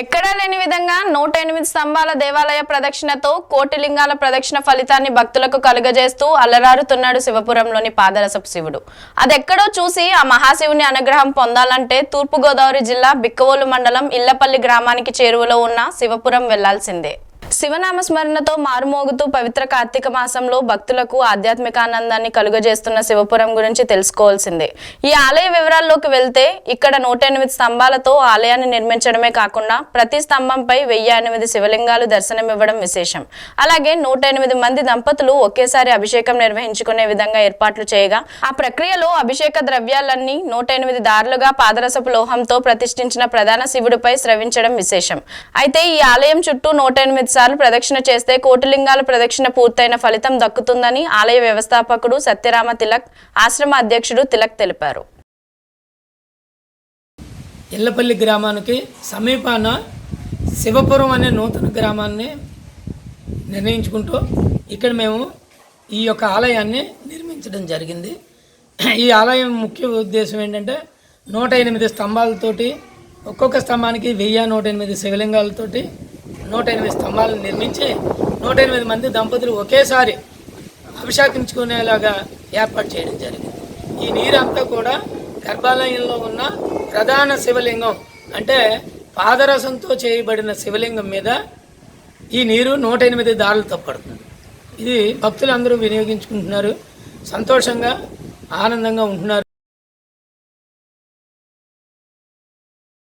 ఎక్కడా లేని విధంగా నూట ఎనిమిది స్తంభాల దేవాలయ ప్రదక్షిణతో కోటి లింగాల ప్రదక్షిణ ఫలితాన్ని భక్తులకు కలుగజేస్తూ అల్లరారుతున్నాడు శివపురంలోని పాదరసపు శివుడు. అదెక్కడో చూసి ఆ మహాశివుని అనుగ్రహం పొందాలంటే తూర్పుగోదావరి జిల్లా బిక్కవోలు మండలం ఇల్లపల్లి గ్రామానికి చేరువలో ఉన్న శివపురం వెళ్ళాల్సిందే. శివనామ స్మరణతో మారుమోగుతూ పవిత్ర కార్తీక మాసంలో భక్తులకు ఆధ్యాత్మిక ఆనందాన్ని కలుగజేస్తున్న శివపురం గురించి తెలుసుకోవాల్సిందే. ఈ ఆలయ వివరాల్లోకి వెళ్తే ఇక్కడ నూట ఎనిమిది స్తంభాలతో ఆలయాన్ని నిర్మించడమే కాకుండా ప్రతి స్తంభంపై వెయ్యి ఎనిమిది శివలింగాలు దర్శనమివ్వడం విశేషం. అలాగే నూట ఎనిమిది మంది దంపతులు ఒకేసారి అభిషేకం నిర్వహించుకునే విధంగా ఏర్పాట్లు చేయగా ఆ ప్రక్రియలో అభిషేక ద్రవ్యాలన్నీ నూట ఎనిమిది దారులుగా పాదరసపు లోహంతో ప్రతిష్ఠించిన ప్రధాన శివుడిపై స్రవించడం విశేషం. అయితే ఈ ఆలయం చుట్టూ నూట ఎనిమిది సార్లు ప్రదక్షిణ చేస్తే కోటిలింగాల ప్రదక్షిణ పూర్తయిన ఫలితం దక్కుతుందని ఆలయ వ్యవస్థాపకుడు సత్యరామ తిలక్ ఆశ్రమ అధ్యక్షుడు తిలక్ తెలిపారు. ఎల్లపల్లి గ్రామానికి సమీపాన శివపురం అనే నూతన గ్రామాన్ని నిర్ణయించుకుంటూ ఇక్కడ మేము ఈ యొక్క ఆలయాన్ని నిర్మించడం జరిగింది. ఈ ఆలయం ముఖ్య ఉద్దేశం ఏంటంటే నూట ఎనిమిది స్తంభాలతోటి ఒక్కొక్క స్తంభానికి వెయ్యి నూట ఎనిమిది శివలింగాలతోటి నూట ఎనిమిది స్తంభాలను నిర్మించి నూట ఎనిమిది మంది దంపతులు ఒకేసారి అభిషేకించుకునేలాగా ఏర్పాటు చేయడం జరిగింది. ఈ నీరంతా కూడా గర్భాలయంలో ఉన్న ప్రధాన శివలింగం అంటే పాదరసంతో చేయబడిన శివలింగం మీద ఈ నీరు నూట ఎనిమిది దారులతో పడుతుంది. ఇది భక్తులందరూ వినియోగించుకుంటున్నారు. సంతోషంగా ఆనందంగా ఉంటున్నారు.